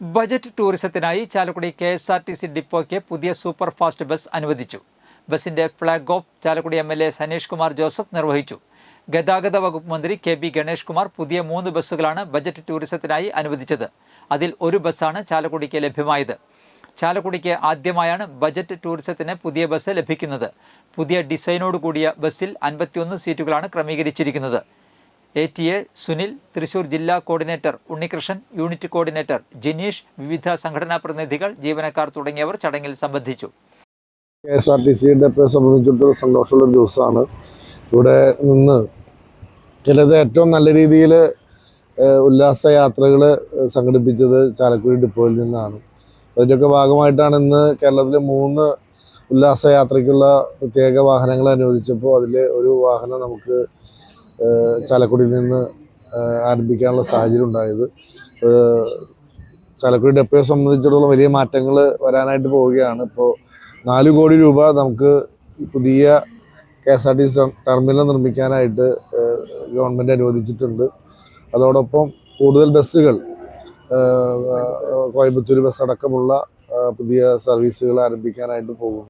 Budget ടൂറിസത്തിനായി Chalakudy K S R T C ഡിപ്പോയ്ക്ക് പുതിയ super fast bus അനുവദിച്ചു. ബസിന്റെ flag off Chalakudy M L A Saneesh Kumar Joseph നിർവഹിച്ചു. ഗതാഗത വകുപ്പ് മന്ത്രി കെ ബി ഗണേഷ് കുമാർ പുതിയ മൂന്ന് ബസ്സുകളാണ് ബജറ്റ് ടൂറിസത്തിനായി അനുവദിച്ചത്. അതിൽ ഒരു ബസ്സാണ് ചാലക്കുടിക്ക് ലഭ്യമായത്. ചാലക്കുടിക്ക് ആദ്യമായാണ് ബജറ്റ് ടൂറിസത്തിന് പുതിയ ബസ് ലഭിക്കുന്നത്. പുതിയ ഡിസൈനോട് കൂടിയ ബസ്സിൽ അൻപത്തിയൊന്ന് സീറ്റുകളാണ് ക്രമീകരിച്ചിരിക്കുന്നത്. A T A Sunil Thrissur ജില്ലാ coordinator Unnikrishnan unit coordinator Jineesh വിവിധ സംഘടനാ പ്രതിനിധികൾ ജീവനക്കാർ തുടങ്ങിയവർ ചടങ്ങിൽ സംബന്ധിച്ചു. കെ എസ് ആർ ടി സിയുടെ സംബന്ധിച്ചിടത്തോളം സന്തോഷമുള്ളൊരു ദിവസമാണ്. ഇവിടെ നിന്ന് ചിലത് ഏറ്റവും നല്ല രീതിയിൽ ഉല്ലാസ യാത്രകൾ സംഘടിപ്പിച്ചത് ചാലക്കുടി ഡിപ്പോയിൽ നിന്നാണ്. അതിന്റെയൊക്കെ ഭാഗമായിട്ടാണ് ഇന്ന് കേരളത്തിലെ മൂന്ന് ഉല്ലാസ യാത്രയ്ക്കുള്ള പ്രത്യേക വാഹനങ്ങൾ അനുവദിച്ചപ്പോൾ അതിൽ ഒരു വാഹനം നമുക്ക് ചാലക്കുടിയിൽ നിന്ന് ആരംഭിക്കാനുള്ള സാഹചര്യം ഉണ്ടായത് ചാലക്കുടി ഡെപ്പോയെ സംബന്ധിച്ചിടത്തോളം വലിയ മാറ്റങ്ങൾ വരാനായിട്ട് പോവുകയാണ്. ഇപ്പോൾ നാല് കോടി രൂപ നമുക്ക് പുതിയ K S R T C terminal നിർമ്മിക്കാനായിട്ട് government അനുവദിച്ചിട്ടുണ്ട്. അതോടൊപ്പം കൂടുതൽ ബസ്സുകൾ കോയമ്പത്തൂർ ബസ് അടക്കമുള്ള പുതിയ സർവീസുകൾ ആരംഭിക്കാനായിട്ട് പോകും